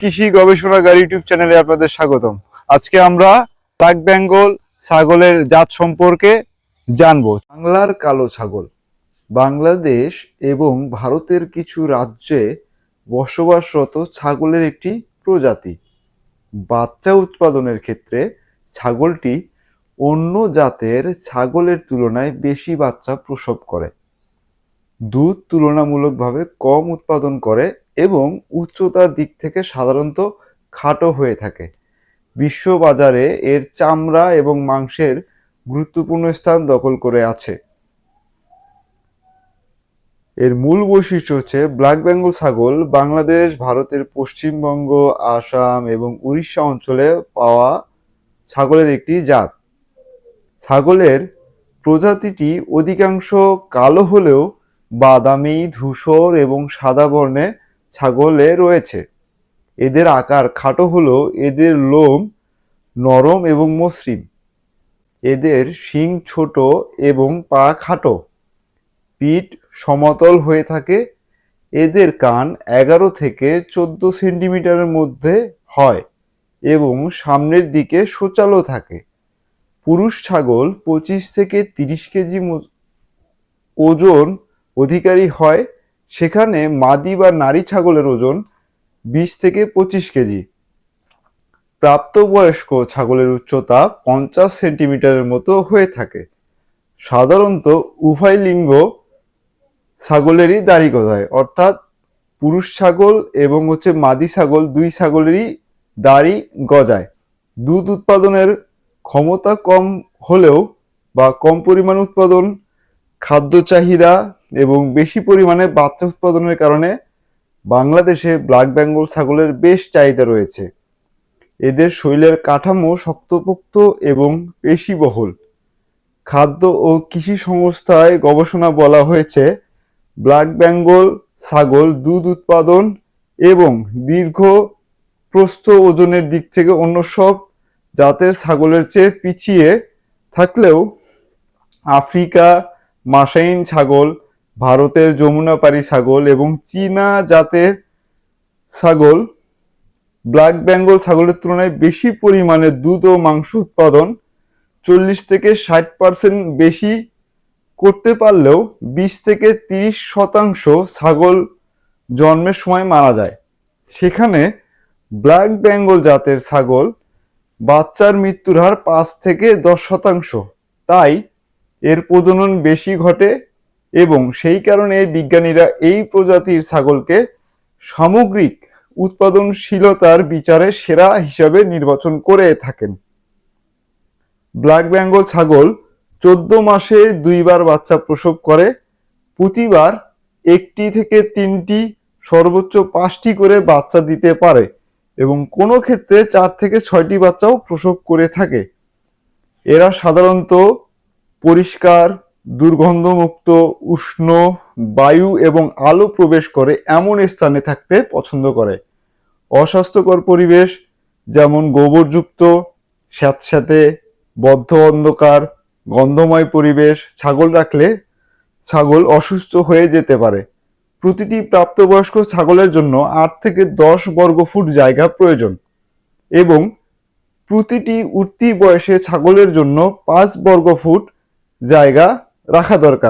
কৃষি গবেষণাগার ইউটিউব চ্যানেলে আপনাদের স্বাগতম। আজকে আমরা ব্ল্যাক বেঙ্গল ছাগলের জাত সম্পর্কে জানব। বাংলার কালো ছাগল, বাংলাদেশ এবং ভারতের কিছু রাজ্যে বসবাসরত ছাগলের একটি প্রজাতি। বাচ্চা উৎপাদনের ক্ষেত্রে ছাগলটি অন্য জাতের ছাগলের তুলনায় বেশি বাচ্চা প্রসব করে। দুধ তুলনামূলকভাবে কম উৎপাদন করে এবং উচ্চতার দিক থেকে সাধারণত খাটো হয়ে থাকে। বিশ্ববাজারে এর চামড়া এবং মাংসের গুরুত্বপূর্ণ স্থান দখল করে আছে। এর মূল বৈশিষ্ট্য হচ্ছে ব্ল্যাক বেঙ্গল ছাগল বাংলাদেশ, ভারতের পশ্চিমবঙ্গ, আসাম এবং উড়িষ্যা অঞ্চলে পাওয়া ছাগলের একটি জাত। ছাগলের প্রজাতিটি অধিকাংশ কালো হলেও বাদামি, ধূসর এবং সাদা বর্ণে ছাগলে রয়েছে। এদের আকার খাটো হলেও এদের লোম নরম এবং মসৃণ। এদের শিং ছোট এবং পা খাটো। পিঠ সমতল হয়ে থাকে। এদের কান এগারো থেকে চোদ্দ সেন্টিমিটারের মধ্যে হয় এবং সামনের দিকে সোচালো থাকে। পুরুষ ছাগল পঁচিশ থেকে তিরিশ কেজি ওজন অধিকারী হয় সেখানে মাদি বা নারী ছাগলের ওজন বিশ থেকে পঁচিশ কেজি। প্রাপ্তবয়স্ক ছাগলের উচ্চতা পঞ্চাশ সেন্টিমিটারের মতো হয়ে থাকে। সাধারণত উভয় লিঙ্গ ছাগলেরই দাড়ি গজায় অর্থাৎ পুরুষ ছাগল এবং হচ্ছে মাদি ছাগল দুই ছাগলেরই দাড়ি গজায় দুধ উৎপাদনের ক্ষমতা কম হলেও বা কম পরিমাণ উৎপাদন, খাদ্য চাহিদা এবং বেশি পরিমাণে বাচ্চা উৎপাদনের কারণে বাংলাদেশে ব্ল্যাক বেঙ্গল ছাগলের বেশ চাহিদা রয়েছে। এদের শরীরের কাঠামো শক্তপোক্ত এবং পেশিবহুল। খাদ্য ও কৃষি সংস্থায় গবেষণা বলা হয়েছে, ব্ল্যাক বেঙ্গল ছাগল দুধ উৎপাদন এবং দীর্ঘ প্রস্থ ওজনের দিক থেকে অন্য সব জাতের ছাগলের চেয়ে পিছিয়ে থাকলেও আফ্রিকা মাসাইন ছাগল ভারতের যমুনাপাড়ি ছাগল এবং চীনা জাতের ছাগল, ব্ল্যাক বেঙ্গল ছাগলের তুলনায় বেশি পরিমাণে দুধ ও মাংস উৎপাদন, চল্লিশ থেকে ষাট পার্সেন্ট বেশি করতে পারলেও বিশ থেকে তিরিশ শতাংশ ছাগল জন্মের সময় মারা যায়। সেখানে ব্ল্যাক বেঙ্গল জাতের ছাগল বাচ্চার মৃত্যুর হার পাঁচ থেকে দশ শতাংশ। তাই এর প্রজনন বেশি ঘটে এবং সেই কারণে বিজ্ঞানীরা এই প্রজাতির ছাগলকে সামগ্রিক উৎপাদনশীলতার বিচারে সেরা হিসাবে নির্বাচন করে থাকেন। ব্ল্যাক বেঙ্গল ছাগল চোদ্দ মাসে দুইবার বাচ্চা প্রসব করে, প্রতিবার একটি থেকে তিনটি, সর্বোচ্চ পাঁচটি করে বাচ্চা দিতে পারে এবং কোনো ক্ষেত্রে চার থেকে ছয়টি বাচ্চাও প্রসব করে থাকে। এরা সাধারণত পরিষ্কার দুর্গন্ধমুক্ত, উষ্ণ, বায়ু এবং আলো প্রবেশ করে এমন স্থানে থাকতে পছন্দ করে। অস্বাস্থ্যকর পরিবেশ, যেমন গোবরযুক্ত, স্যাঁতস্যাঁতে, বদ্ধ অন্ধকার, গন্ধময় পরিবেশ, ছাগল রাখলে ছাগল অসুস্থ হয়ে যেতে পারে। প্রতিটি প্রাপ্তবয়স্ক ছাগলের জন্য আট থেকে দশ বর্গ ফুট জায়গা প্রয়োজন এবং প্রতিটি উঠতি বয়সে ছাগলের জন্য পাঁচ বর্গ ফুট জায়গা রাখা দরকার।